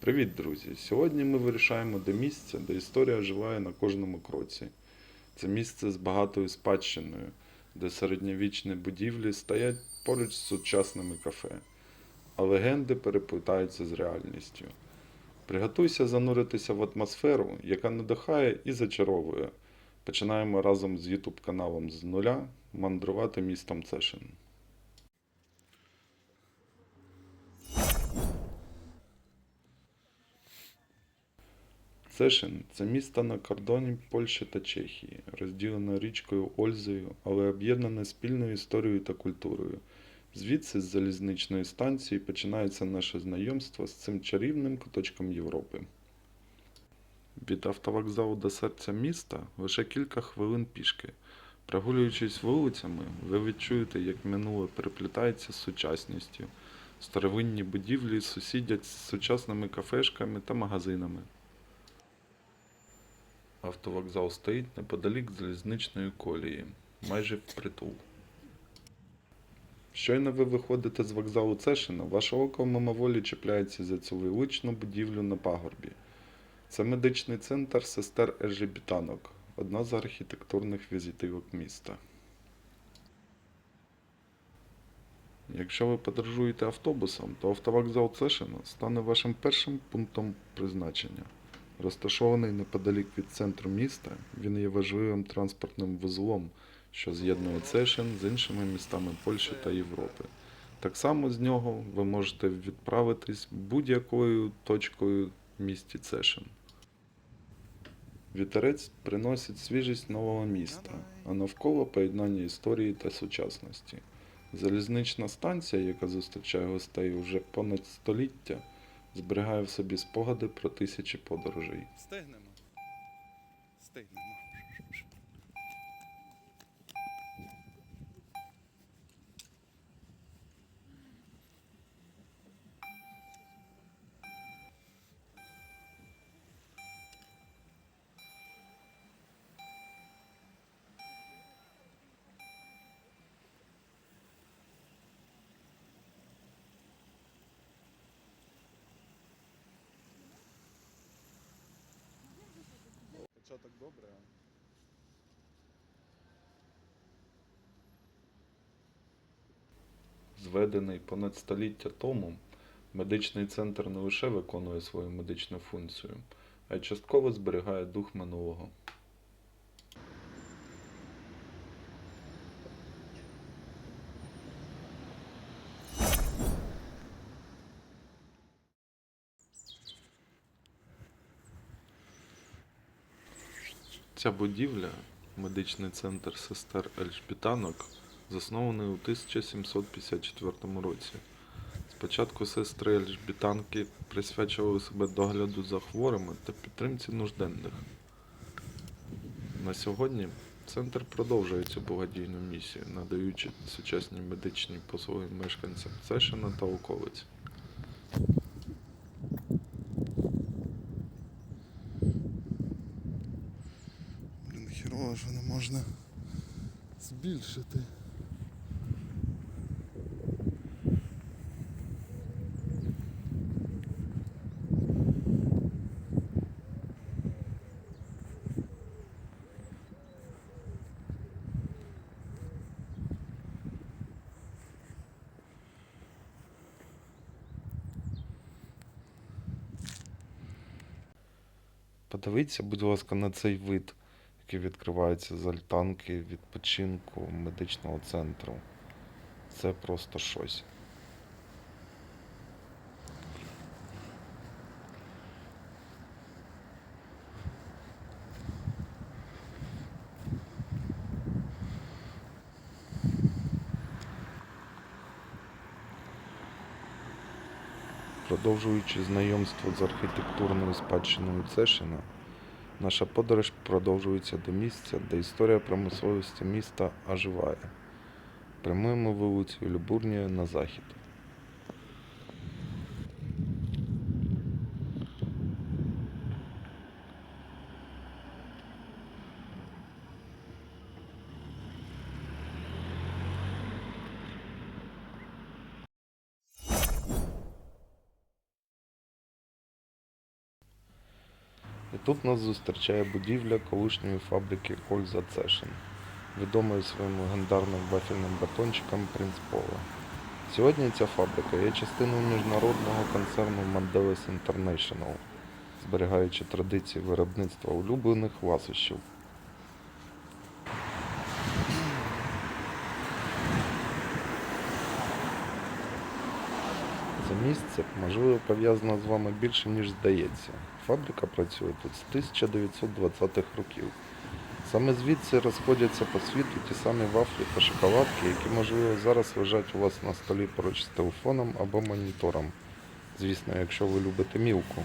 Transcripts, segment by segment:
Привіт, друзі! Сьогодні ми вирішаємо до місця, де історія оживає на кожному кроці. Це місце з багатою спадщиною, де середньовічні будівлі стоять поруч з сучасними кафе, а легенди переплетаються з реальністю. Приготуйся зануритися в атмосферу, яка надихає і зачаровує. Починаємо разом з YouTube каналом з нуля мандрувати містом Цешин. Цешин це місто на кордоні Польщі та Чехії, розділене річкою Ользою, але об'єднане спільною історією та культурою. Звідси, з залізничної станції, починається наше знайомство з цим чарівним куточком Європи. Від автовокзалу до серця міста лише кілька хвилин пішки. Прогулюючись вулицями, ви відчуєте, як минуле переплітається з сучасністю. Старовинні будівлі сусідять з сучасними кафешками та магазинами. Автовокзал стоїть неподалік залізничної колії, майже впритул. Щойно ви виходите з вокзалу Цешина, ваше око мимоволі чіпляється за цю величну будівлю на пагорбі. Це медичний центр сестер Ежебітанок, одна з архітектурних візитивок міста. Якщо ви подорожуєте автобусом, то автовокзал Цешина стане вашим першим пунктом призначення. Розташований неподалік від центру міста, він є важливим транспортним вузлом, що з'єднує Цешин з іншими містами Польщі та Європи. Так само з нього ви можете відправитись будь-якою точкою в місті Цешин. Вітерець приносить свіжість нового міста, а навколо поєднання історії та сучасності. Залізнична станція, яка зустрічає гостей уже понад століття, зберігає в собі спогади про тисячі подорожей. Стигнемо. Стигнемо. Початок добре. Зведений понад століття тому, медичний центр не лише виконує свою медичну функцію, а й частково зберігає дух минулого. Ця будівля, медичний центр сестер Ельжбітанок, заснований у 1754 році. Спочатку сестри Ельжбітанки присвячували себе догляду за хворими та підтримці нужденних. На сьогодні центр продовжує цю благодійну місію, надаючи сучасні медичні послуги мешканцям Цешина та околиць. Хірово, не можна збільшити. Подивіться, будь ласка, на цей вид, який відкривається з альтанки відпочинку медичного центру. Це просто щось. Продовжуючи знайомство з архітектурною спадщиною Цешина, наша подорож продовжується до місця, де історія промисловості міста оживає. Прямуємо вулицею Любурнія на захід. І тут нас зустрічає будівля колишньої фабрики Ольза Цешин, відомої своїм легендарним вафельним батончиком Принц Пола. Сьогодні ця фабрика є частиною міжнародного концерну Mandelis International, зберігаючи традиції виробництва улюблених ласощів. Це місце, можливо, пов'язано з вами більше, ніж здається. Фабрика працює тут з 1920-х років. Саме звідси розходяться по світу ті самі вафлі та шоколадки, які, можливо, зараз лежать у вас на столі поруч з телефоном або монітором. Звісно, якщо ви любите мілку.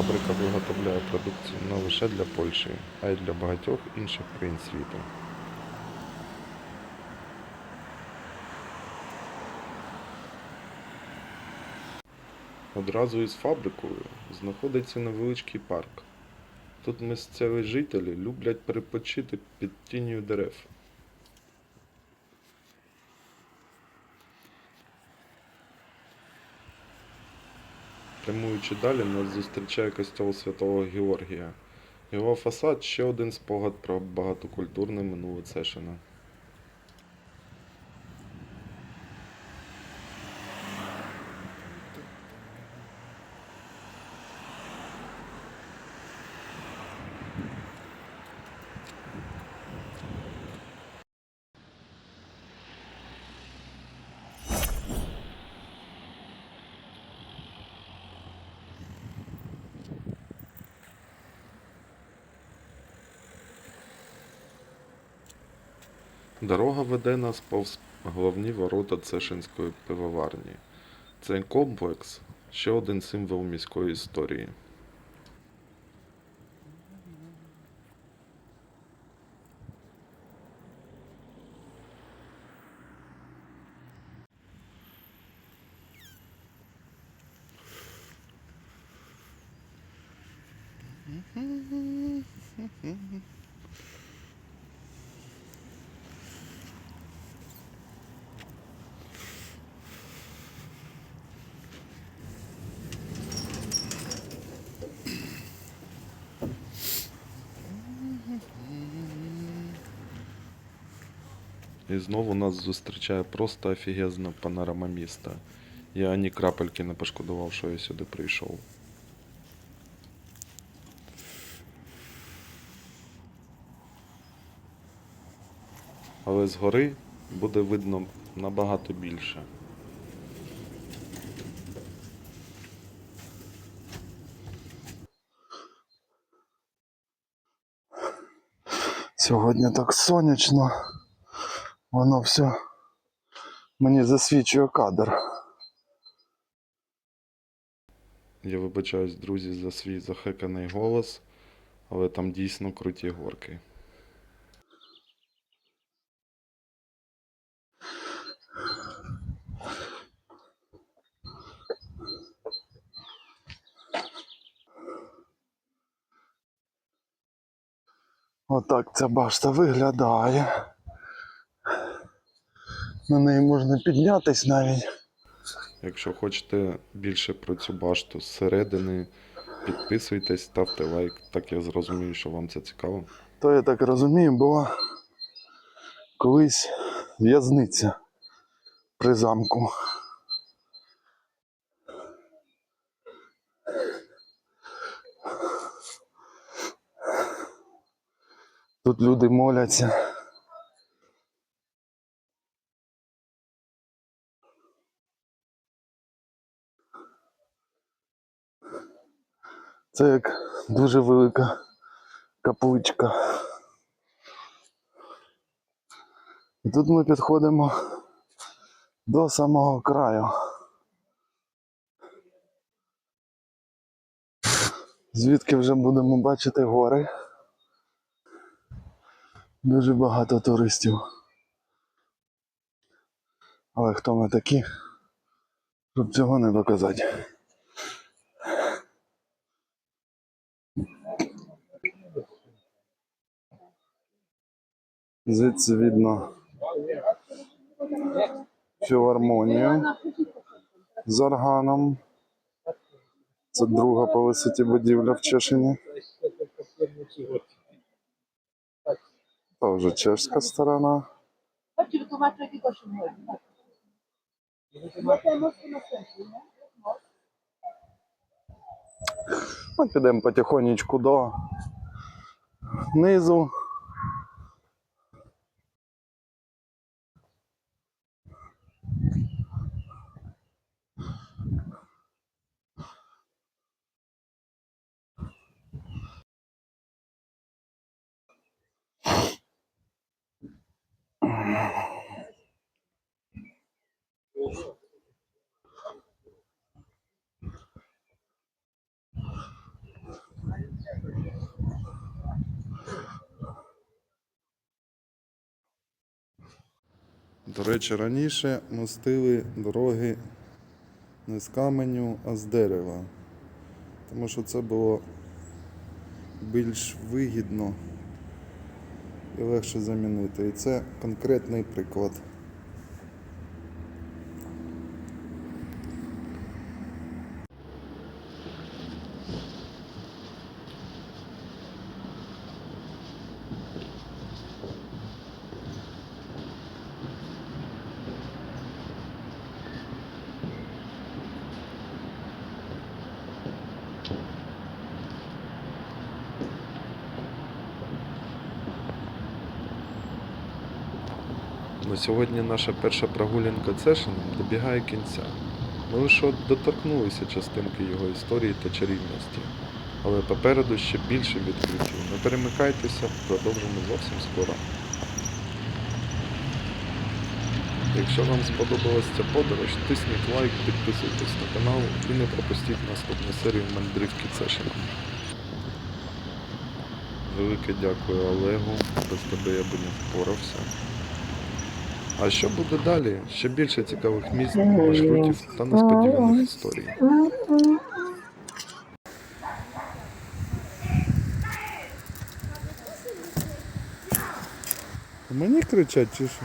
Фабрика виготовляє продукцію не лише для Польщі, а й для багатьох інших країн світу. Одразу із фабрикою знаходиться невеличкий парк. Тут місцеві жителі люблять перепочити під тінню дерев. Прямуючи далі, нас зустрічає костьол Святого Георгія. Його фасад ще один спогад про багатокультурне минуле Цешина. Дорога веде нас повз головні ворота Цешинської пивоварні. Цей комплекс ще один символ міської історії. І знову нас зустрічає просто офігезна панорама міста. Я ні крапельки не пошкодував, що я сюди прийшов. Але згори буде видно набагато більше. Сьогодні так сонячно. Воно все мені засвічує кадр. Я вибачаюсь, друзі, за свій захеканий голос, але там дійсно круті горки. Отак ця башта виглядає. На неї можна піднятись навіть. Якщо хочете більше про цю башту зсередини, підписуйтесь, ставте лайк, так я зрозумію, що вам це цікаво. То я так розумію, була колись в'язниця при замку. Тут люди моляться. Це як дуже велика капличка. І тут ми підходимо до самого краю. Звідки вже будемо бачити гори. Дуже багато туристів. Але хто ми такі, щоб цього не доказати? Звідси видно філармонію з органом. Це друга по висоті будівля в Чешині. Це вже чешська сторона. Ми підемо потихонечку до низу. До речі, раніше мостили дороги не з каменю, а з дерева. Тому що це було більш вигідно і легше замінити. І це конкретний приклад. На сьогодні наша перша прогулянка Цешином добігає кінця. Ми лише от доторкнулися частинки його історії та чарівності. Але попереду ще більше відкриттів. Не перемикайтеся, продовжимо зовсім скоро. Якщо вам сподобалася ця подорож, тисніть лайк, підписуйтесь на канал і не пропустіть наступну серію мандрівки Цешином. Велике дякую Олегу, без тебе я би не впорався. А що буде далі? Ще більше цікавих місць, маршрутів та несподіваних історій. Мені кричать чи що?